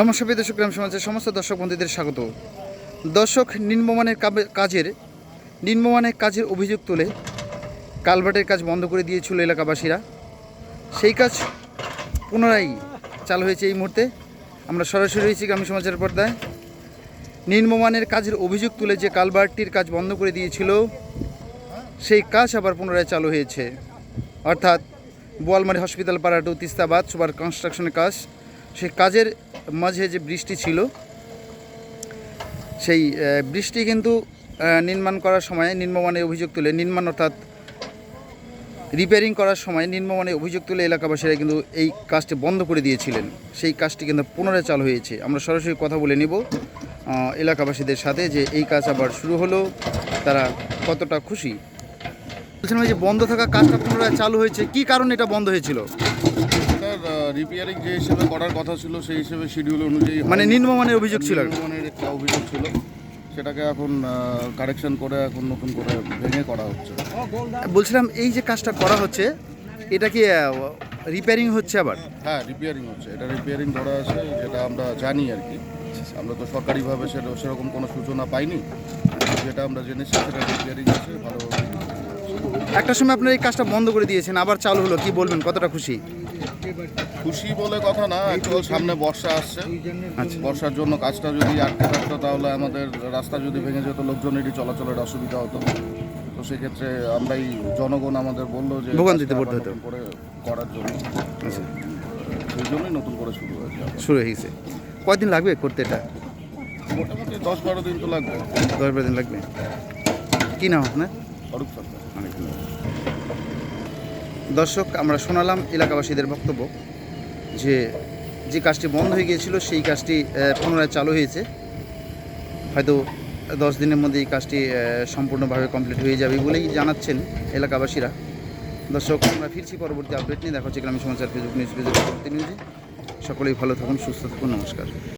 নমস্কার দর্শক, গ্রাম সমাজের সমস্ত দর্শক বন্ধুদের স্বাগত। দর্শক, নিম্নমানের কাজের নিম্নমানের কাজের অভিযোগ তুলে কালভার্টের কাজ বন্ধ করে দিয়েছিল এলাকাবাসীরা। সেই কাজ পুনরায় চালু হয়েছে এই মুহূর্তে। আমরা সরাসরি রয়েছি গ্রামীণ সমাজের পর্দায়। নিম্নমানের কাজের অভিযোগ তুলে যে কালভার্টটির কাজ বন্ধ করে দিয়েছিল, সেই কাজ আবার পুনরায় চালু হয়েছে। অর্থাৎ বোয়ালমারি হসপিটাল পাড়া টু তিস্তাবাদ সুপার কনস্ট্রাকশনের কাজ, সেই কাজের মাঝে যে বৃষ্টি ছিল, সেই বৃষ্টি কিন্তু নির্মাণ করার সময় নিম্নমানের অভিযোগ তুলে, নির্মাণ অর্থাৎ রিপেয়ারিং করার সময় নিম্নমানের অভিযোগ তুলে এলাকাবাসীরা কিন্তু এই কাজটি বন্ধ করে দিয়েছিলেন। সেই কাজটি কিন্তু পুনরায় চালু হয়েছে। আমরা সরাসরি কথা বলে নিব এলাকাবাসীদের সাথে যে এই কাজ আবার শুরু হলো, তারা কতটা খুশি? বলছিলাম যে বন্ধ থাকা কাজটা পুনরায় চালু হয়েছে। কি কারণে এটা বন্ধ হয়েছিল? রিপেয়ারিং যে হিসেবে করার কথা ছিল সেই হিসেবে শিডিউল অনুযায়ী মানে নিম্নমানের অভিযোগ ছিল নিম্নমানের একটা অভিযোগ ছিল। সেটাকে এখন কারেকশন করে এখন নতুন করে ভেঙে করা হচ্ছে। বলছিলাম এই যে কাজটা করা হচ্ছে এটা কি রিপেয়ারিং হচ্ছে আবার? হ্যাঁ রিপেয়ারিং হচ্ছে। এটা রিপেয়ারিং করা আছে যেটা আমরা জানি আর কি। আমরা তো সরকারিভাবে সেটা সেরকম কোনো সূচনা পাইনি। যেটা আমরা জেনেছি সেটা রিপেয়ারিং আছে ভালোভাবে একটা সময় আপনার এই কাজটা বন্ধ করে দিয়েছেন আবার চালু হলো কি বলবেন কতটা খুশি? খুশি বলে কথা না একটু সামনে বর্ষা আসছে। আচ্ছা। বর্ষার জন্য কাজটা যদি আটকে থাকতো তাহলে আমাদের রাস্তা যদি ভেঙে যেত লোকজন লোকজনেরই চলাচলের অসুবিধা হতো। তো সেক্ষেত্রে আমরাই জনগণ আমাদের বলল যে ভোগান্তিতে কাজটা পড়তে হতো। করে করার জন্য। আচ্ছা। সেই জন্যই নতুন করে শুরু হয়েছে শুরু হয়ে গেছে। কয়দিন লাগবে করতে এটা? মোটামুটি দশ বারো দিন তো লাগবে। দশ বারো দিন লাগবে। কি নাম আপনার? অরূপ সরকার। অনেক ধন্যবাদ। দর্শক, আমরা শোনালাম এলাকাবাসীদের বক্তব্য যে যে কাজটি বন্ধ হয়ে গিয়েছিল, সেই কাজটি পুনরায় চালু হয়েছে। হয়তো দশ দিনের মধ্যে এই কাজটি সম্পূর্ণভাবে কমপ্লিট হয়ে যাবে বলেই জানাচ্ছেন এলাকাবাসীরা। দর্শক, আমরা ফিরছি পরবর্তী আপডেট নিয়ে। দেখা হচ্ছে গ্রামীণ সমাচার ফেসবুক নিউজ পরবর্তী নিউজে সকলেই ভালো থাকুন, সুস্থ থাকুন, নমস্কার।